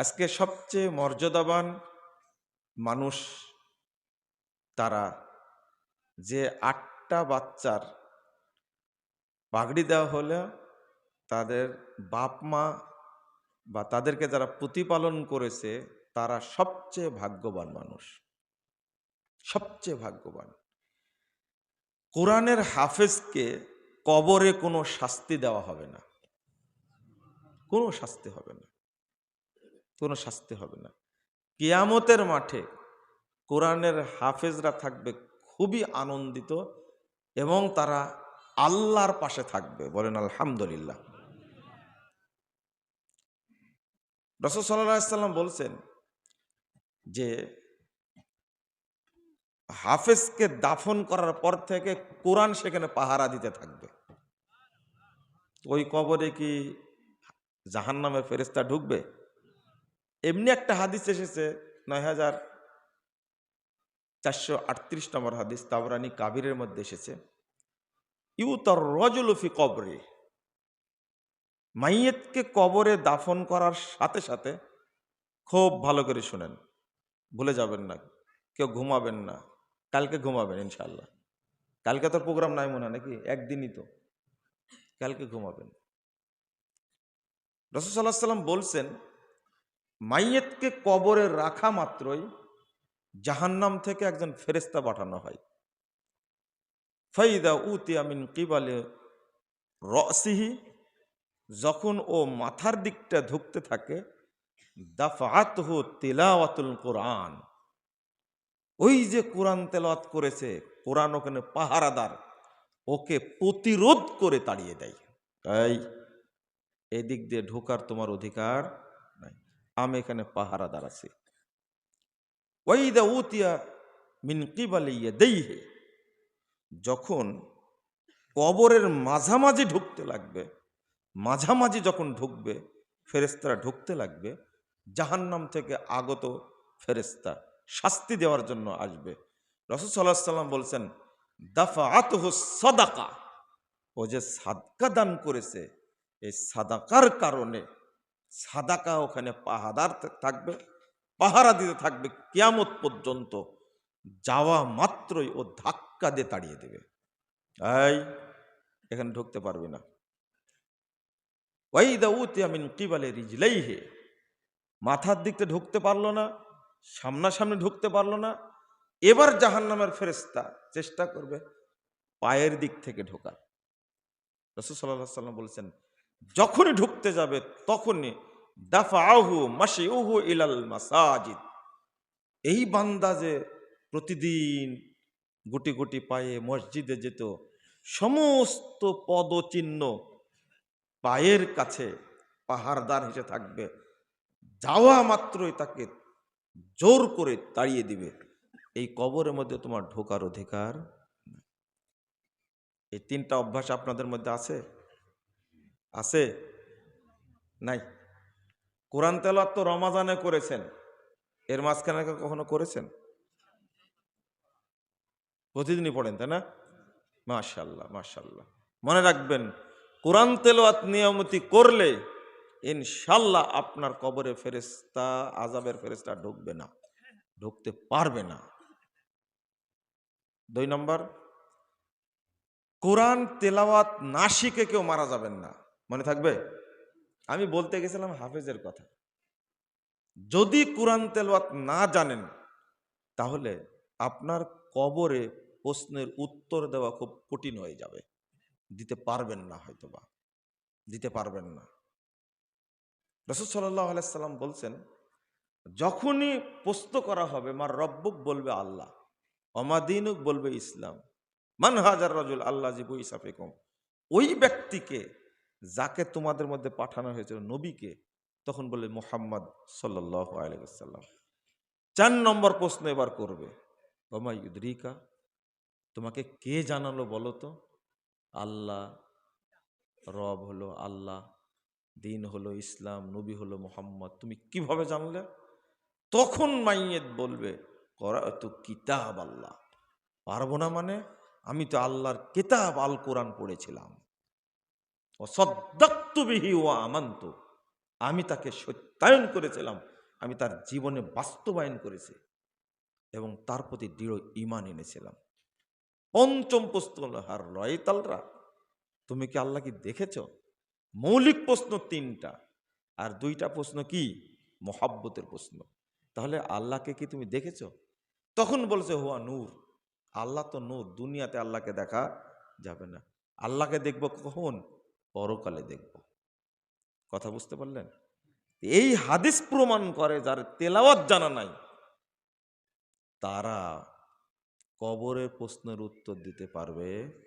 আজকে সবচেয়ে মর্যাদাবান মানুষ তারা যে আটটা বাচ্চার পাগড়ি দেওয়া হলে তাদের বাপ মা বা তাদেরকে যারা প্রতিপালন করেছে, তারা সবচেয়ে ভাগ্যবান মানুষ। সবচেয়ে ভাগ্যবান। কোরআনের হাফেজকে কবরে কোনো শাস্তি দেওয়া হবে না। কোনো শাস্তি হবে না। কোনো শাস্তি হবে না। কিয়ামতের মাঠে কোরআনের হাফেজরা থাকবে খুবই আনন্দিত এবং তারা আল্লাহর পাশে থাকবে বলেন আলহামদুলিল্লাহ। রসদ সাল্লাম বলছেন যে হাফেজকে দাফন করার পর থেকে কোরআন সেখানে পাহারা দিতে থাকবে। ওই কবরে কি জাহান নামে ফেরেস্তা ঢুকবে? এমনি একটা হাদিস এসেছে, নয় হাজার চারশো আটত্রিশ নম্বর হাদিস তাবরানি কাবিরের মধ্যে এসেছে। ইউ ইউতর রজুলফি কবরে, মাইয়েতকে কবরে দাফন করার সাথে সাথে খুব ভালো করে শুনেন। ভুলে যাবেন না, কেউ ঘুমাবেন না, কালকে ঘুমাবেন ইনশাল্লাহ কালকে তোর প্রোগ্রাম নাই মনে হয় নাকি? একদিনই তো। কালকে ঘুমাবেন। রসদাল্লাহ সাল্লাম বলছেন মাইয়েতকে কবরে রাখা মাত্রই জাহান্নাম থেকে একজন ফেরেস্তা পাঠানো হয়। ফাইদা উতিয়ামিন কিবালে রসিহি, যখন ও মাথার দিকটা ঢুকতে থাকে দাফাত হো তেলাওয়াতুল কোরআন। ওই যে কোরআন তেলাওয়াত করেছে, কোরআন ওখানে পাহারাদার, ওকে প্রতিরোধ করে তাড়িয়ে দেয়। তাই এদিক দিয়ে ঢোকার তোমার অধিকার। আমি এখানে পাহারাদার আছি। ওয়াইদা উতিয়া মিন কিবালিয়া দেইহে যখন কবরের মাঝামাঝি ঢুকতে লাগবে, মাঝামাঝি যখন ঢুকবে ফেরেস্তারা ঢুকতে লাগবে, জাহান্নাম থেকে আগত ফেরেস্তা শাস্তি দেওয়ার জন্য আসবে। রসদ সাল্লাহ সাল্লাম বলছেন দাফা আতহ সদাকা। ও যে সাদকা দান করেছে, এই সাদাকার কারণে সাদাকা ওখানে পাহাদার থাকবে, পাহারা দিতে থাকবে, কিয়ামত পর্যন্ত যাওয়া মাত্রই ও ধাক্কা দিয়ে তাড়িয়ে দেবে। এই, এখানে ঢুকতে পারবে না। ওই ওয়াইদা উতিয়া মিন কিবালে রিজলাইহে। মাথার দিকতে ঢুকতে পারল না, সামনাসামনি ঢুকতে পারল না। এবার জাহান্নামের ফেরেস্তা চেষ্টা করবে পায়ের দিক থেকে ঢোকার। রসুল সাল্লাহ সাল্লাম বলছেন যখনই ঢুকতে যাবে তখনই দাফা আহু মাসি উহু ইলাল মাসাজিদ। এই বান্দা যে প্রতিদিন গুটি গুটি পায়ে মসজিদে যেত, সমস্ত পদচিহ্ন পায়ের কাছে পাহাড়দার হিসেবে থাকবে। যাওয়া মাত্রই তাকে জোর করে তাড়িয়ে দিবে। এই কবরের মধ্যে তোমার ঢোকার অধিকার এই তিনটা অভ্যাস আপনাদের মধ্যে আছে? আছে? নাই। কোরআন তেলাওয়াত তো রমাজানে করেছেন। এর মাঝখানে কখনো করেছেন? প্রতিদিনই পড়েন, তাই না? মাশাল্লাহ মাশাল্লাহ মনে রাখবেন, কোরআন তেলাওয়াত নিয়মতি করলে ইনশাল্লাহ আপনার কবরে ফেরেস্তা আজাবের ফেরেস্তা ঢুকবে না। ঢুকতে পারবে না। দুই নম্বর, কোরআন তেলাওয়াত না শিখে কেউ মারা যাবেন না। মনে থাকবে? আমি বলতে গেছিলাম হাফেজের কথা। যদি কোরআন তেলওয়াত না জানেন, তাহলে আপনার কবরে প্রশ্নের উত্তর দেওয়া খুব কঠিন হয়ে যাবে। দিতে পারবেন না হয়তোবা। দিতে পারবেন না। রসদ আলাইসাল্লাম বলছেন, যখনই প্রশ্ন করা হবে, মার রব্বুক বলবে আল্লাহ অমাদিনুক বলবে ইসলাম। মান হাজার রাজুল আল্লাহ জিবু ইসাফেকম। ওই ব্যক্তিকে যাকে তোমাদের মধ্যে পাঠানো হয়েছিল নবীকে, তখন বলে মোহাম্মদ সাল্লাহ আলাইসাল্লাম চার নম্বর প্রশ্ন এবার করবে ওমাইউদ্রিকা তোমাকে কে জানালো বলো তো? আল্লাহ, রব হলো আল্লাহ, দিন হলো ইসলাম, নবী হলো মোহাম্মদ। তুমি কীভাবে জানলে? তখন মাইয়েত বলবে করা তো কিতাব আল্লাহ। পারব না মানে? আমি তো আল্লাহর কিতাব আল কোরআন পড়েছিলাম। আমান্ত। আমি তাকে সত্যায়ন করেছিলাম, আমি তার জীবনে বাস্তবায়ন করেছি এবং তার প্রতি দৃঢ় ইমান এনেছিলাম। পঞ্চম প্রশ্ন হলো, হার রয়তালরা, তুমি কি আল্লাহ কি দেখেছ? মৌলিক প্রশ্ন তিনটা। আর দুইটা প্রশ্ন কি? মহাব্বতের প্রশ্ন। তাহলে আল্লাহকে কি তুমি দেখেছ? তখন বলছে, হুয়া নূর। আল্লাহ তো নূর, দুনিয়াতে আল্লাহকে দেখা যাবে না। আল্লাহকে দেখব কখন? পরকালে দেখব। কথা বুঝতে পারলেন? এই হাদিস প্রমাণ করে যার তেলাওয়াত জানা নাই। তারা কবরের প্রশ্নের উত্তর দিতে পারবে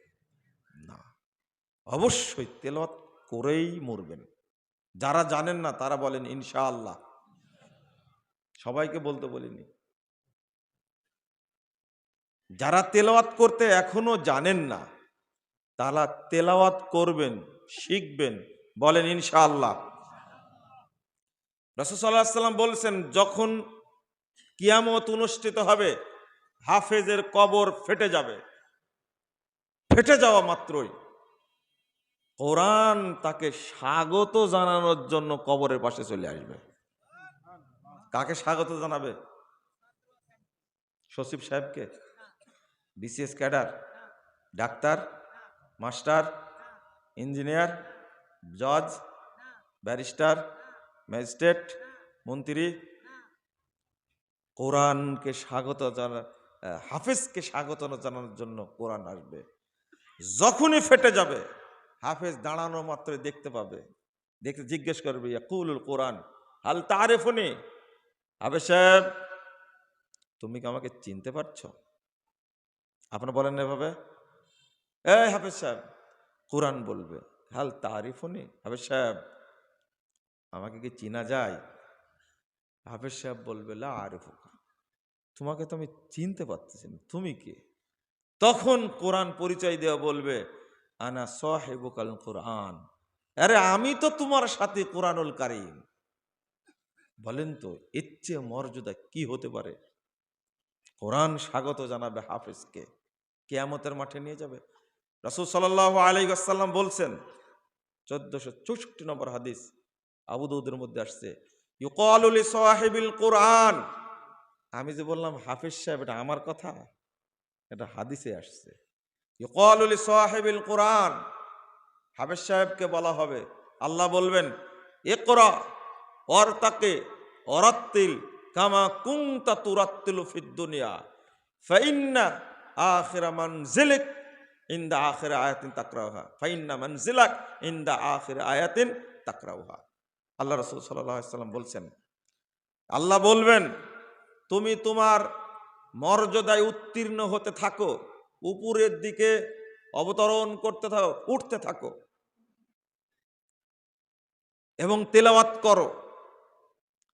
না। অবশ্যই তেলাওয়াত করেই মরবেন। যারা জানেন না তারা বলেন, ইনশাআল্লাহ। সবাইকে বলতে বলিনি। যারা তেলাওয়াত করতে এখনও জানেন না, তারা তেলাওয়াত করবেন শিখবেন, বলেন ইনশাআল্লাহ। রসদাল্লাহ সাল্লাম বলছেন, যখন কিয়ামত অনুষ্ঠিত হবে, হাফেজের কবর ফেটে যাবে। ফেটে যাওয়া মাত্রই। কোরআন তাকে স্বাগত জানানোর জন্য কবরের পাশে চলে আসবে। কাকে স্বাগত জানাবে? সচিব সাহেবকে? BCS cadre? Doctor? Master? Engineer, জজ, ব্যারিস্টার, ম্যাজিস্ট্রেট, মন্ত্রী। কোরআনকে স্বাগত জানা হাফেজকে স্বাগত জানানোর জন্য কোরআন আসবে। যখনই ফেটে যাবে, হাফেজ দাঁড়ানো মাত্রই দেখতে পাবে। দেখতে জিজ্ঞেস করবে, ইয়াকুলুল কোরআন, হাল তারেফুনি? হাফেজ সাহেব, তুমি কি আমাকে চিনতে পারছ? আপনারা বলেন এভাবে। এই হাফেজ সাহেব কোরআন বলবে। হাল তারিফুনি? হাফেজ সাহেব, আমাকে কি চিনা যায়? হাফেজ সাহেব বলবে, লা আরিফুকা। তোমাকে তো আমি চিনতে পারতেছি না, তুমি কে? তখন কোরআন পরিচয় দেওয়া বলবে, আনা সাহেবুকাল কোরআন। আরে আমি তো তোমার সাথে কোরআনুল কারিম। বলেন তো, এর চেয়ে মর্যাদা কি হতে পারে? কোরআন স্বাগত জানাবে হাফেজকে। কেয়ামতের মাঠে নিয়ে যাবে। রসুল সাল্লাহ আলী বলছেন, চোদ্দশো চৌষট্টি নম্বর হাদিস আবুদৌদের মধ্যে আসছে ইউকালুল সাহেবিল কোরআন। আমি যে বললাম, হাফিজ সাহেব, এটা আমার কথা? এটা হাদিসে আসছে। ইউকালুল সাহেবিল কোরআন। হাফিজ সাহেবকে বলা হবে। আল্লাহ বলবেন এ করা অর তাকে অরাত্তিল কামা কুংতা তুরাত্তিল ফিদ দুনিয়া ফাইন্না আখিরা মানজিলিক ইন্দা আখিরা আয়াতিন তাকরাউহা, ফাইন্না মানজিলাক ইন্দা আখিরা আয়াতিন তাকরাউহা। আল্লাহ রসুল সাল্লাম বলছেন, আল্লাহ বলবেন, তুমি তোমার মর্যাদায় উত্তীর্ণ হতে থাকো, উপরের দিকে অবতরণ করতে থাকো, উঠতে থাকো এবং তেলাওয়াত করো।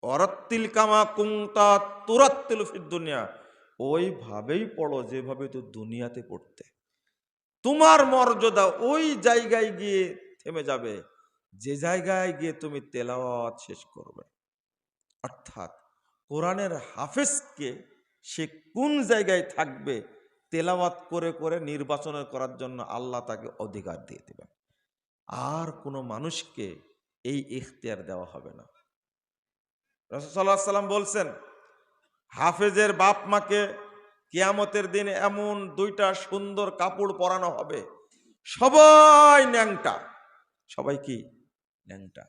অরত্তিল কামা কুংতা তুরাত্তিল ফিদ দুনিয়া। ওইভাবেই পড়ো, যেভাবে তো দুনিয়াতে পড়তে। তোমার মর্যাদা ওই জায়গায় গিয়ে থেমে যাবে। যে জায়গায় গিয়ে তুমি তেলাওয়াত শেষ করবে। অর্থাৎ কোরআনের হাফেজকে সে কোন জায়গায় থাকবে তেলাওয়াত করে করে নির্বাচন করার জন্য আল্লাহ তাকে অধিকার দিয়ে দেবেন। আর কোনো মানুষকে এই ইখতিয়ার দেওয়া হবে না। রসদাল্লাহ সাল্লাম বলছেন, হাফেজের বাপ মাকে কিয়ামতের দিন এমন দুইটা সুন্দর কাপড় পরানো হবে। সবাই ন্যাংটা। সবাই কি? ন্যাংটা।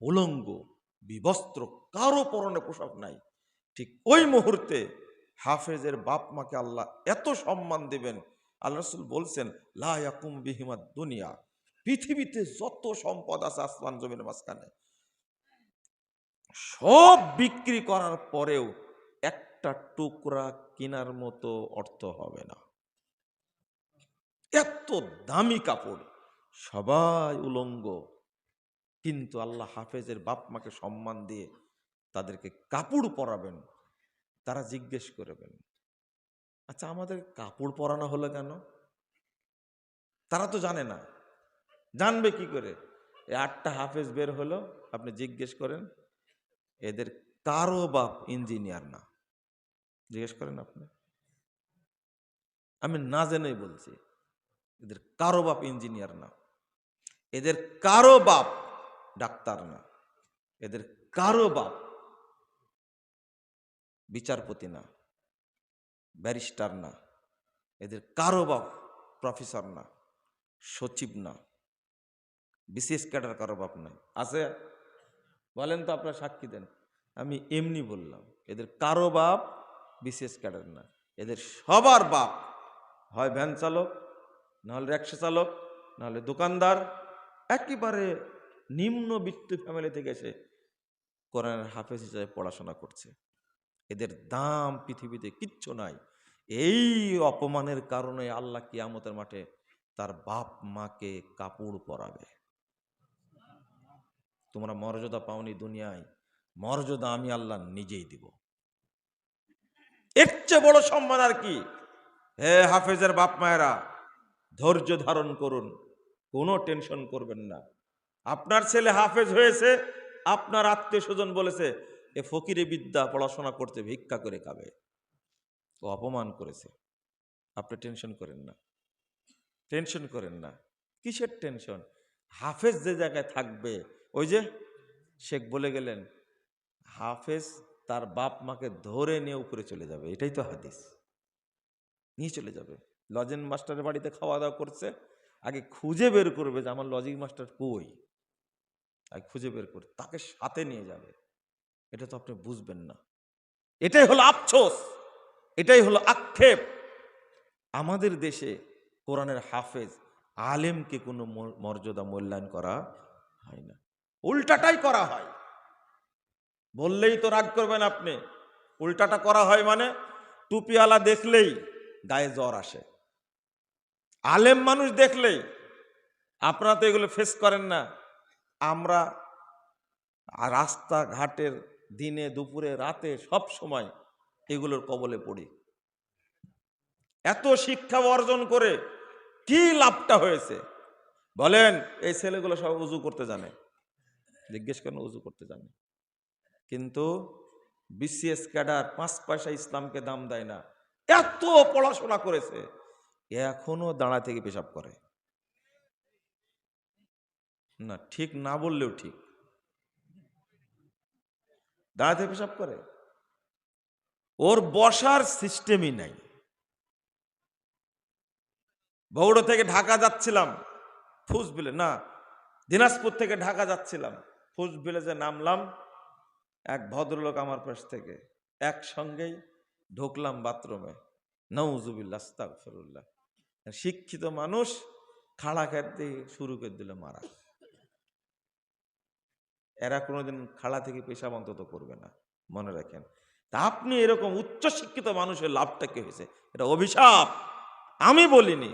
উলঙ্গ, বিবস্ত্র, কারও পরনে পোশাক নাই। ঠিক ওই মুহূর্তে হাফেজের বাপ মাকে আল্লাহ এত সম্মান দেবেন। আল্লাহ রসুল বলছেন লায়াকুম বিহিমা দুনিয়া। পৃথিবীতে যত সম্পদ আছে আসমান জমির মাঝখানে। সব বিক্রি করার পরেও একটা টুকরা কেনার মতো অর্থ হবে না। এত দামি কাপড়, সবাই উলঙ্গ। কিন্তু আল্লাহ হাফেজের বাপ মাকে সম্মান দিয়ে তাদেরকে কাপড় পরাবেন, তারা জিজ্ঞেস করবেন আচ্ছা আমাদের কাপড় পরানো হলো কেন? তারা তো জানে না। জানবে কি করে? আটটা হাফেজ বের হলো, আপনি জিজ্ঞেস করেন, এদের কারও বাপ ইঞ্জিনিয়ার না। জিজ্ঞেস করেন আপনি। আমি না জেনেই বলছি, এদের কারও বাপ ইঞ্জিনিয়ার না, এদের কারও বাপ ডাক্তার না, এদের কারও বাপ বিচারপতি না, ব্যারিস্টার না, এদের কারও বাপ প্রফেসর না, সচিব না, বিশেষ ক্যাডার কারও বাপ নাই। আছে? বলেন তো আপনার সাক্ষী দেন। আমি এমনি বললাম, এদের কারও বাপ বিশেষ ক্যাডার না। এদের সবার বাপ হয় ভ্যান চালক, নাহলে রিক্সা চালক, নাহলে দোকানদার। একেবারে নিম্নবিত্ত ফ্যামিলি থেকে এসে কোরআনের হাফেজ হিসাবে পড়াশোনা করছে। এদের দাম পৃথিবীতে কিচ্ছু নাই। এই অপমানের কারণে আল্লাহ কিয়ামতের মাঠে তার বাপ মাকে কাপড় পরাবে। তোমরা মর্যাদা পাওনি দুনিয়ায়, মর্যাদা আমি আল্লাহ নিজেই দিব। এর চেয়ে বড় সম্মান আর কি? হে হাফেজের বাপ মায়েরা, ধৈর্য ধারণ করুন, কোনো টেনশন করবেন না। আপনার ছেলে হাফেজ হয়েছে, আপনার আত্মীয় স্বজন বলেছে, এ ফকিরে বিদ্যা পড়াশোনা করতে ভিক্ষা করে খাবে। ও অপমান করেছে। আপনি টেনশন করেন না। টেনশন করেন না। কিসের টেনশন? হাফেজ যে জায়গায় থাকবে, ওই যে শেখ বলে গেলেন, হাফেজ তার বাপ মাকে ধরে নিয়ে উপরে চলে যাবে। এটাই তো হাদিস। নিয়ে চলে যাবে। লজেন মাস্টারের বাড়িতে খাওয়া দাওয়া করছে। আগে খুঁজে বের করবে যে আমার লজিক মাস্টার কই? আগে খুঁজে বের করে তাকে সাথে নিয়ে যাবে। এটা তো আপনি বুঝবেন না। এটাই হলো আফসোস। এটাই হলো আক্ষেপ। আমাদের দেশে কোরআনের হাফেজ আলেমকে কোনো মর্যাদা মূল্যায়ন করা হয় না। উল্টাটাই করা হয়। বললেই তো রাগ করবেন আপনি। উল্টাটা করা হয় মানে টুপিওয়ালা দেখলেই গায়ে জ্বর আসে। আলেম মানুষ দেখলেই, আপনারা তো এগুলো ফেস করেন না। আমরা রাস্তাঘাটের দিনে, দুপুরে, রাতে সব সময় এগুলোর কবলে পড়ি। এত শিক্ষা অর্জন করে কি লাভটা হয়েছে? বলেন, এই ছেলেগুলো সব উজু করতে জানে। জিজ্ঞেস করেন, উজু করতে জানে। কিন্তু বিসিএস ক্যাডার পাঁচ পয়সা ইসলামকে দাম দেয় না। এত পড়াশোনা করেছে এখনও দাঁড়া থেকে পেশাব করে। না, ঠিক না বললেও ঠিক। দাঁড়াতে পেশাব করে। ওর বসার সিস্টেমই নাই। বগুড়া থেকে ঢাকা যাচ্ছিলাম, ফুসবিলে না, দিনাজপুর থেকে ঢাকা যাচ্ছিলাম, ফুসবিলে যে নামলাম এক ভদ্রলোক আমার পাশ থেকে একসঙ্গেই ঢুকলাম বাথরুমে। নৌজুবিল্লা আস্তাগফিরুল্লাহ। শিক্ষিত মানুষ খাড়া খেতে শুরু করে দিল মারা। এরা কোনোদিন খাড়া থেকে পেশাব অন্তত করবে না, মনে রাখেন। তা আপনি এরকম উচ্চ শিক্ষিত মানুষের লাভটা কি হয়েছে? এটা অভিশাপ। আমি বলিনি।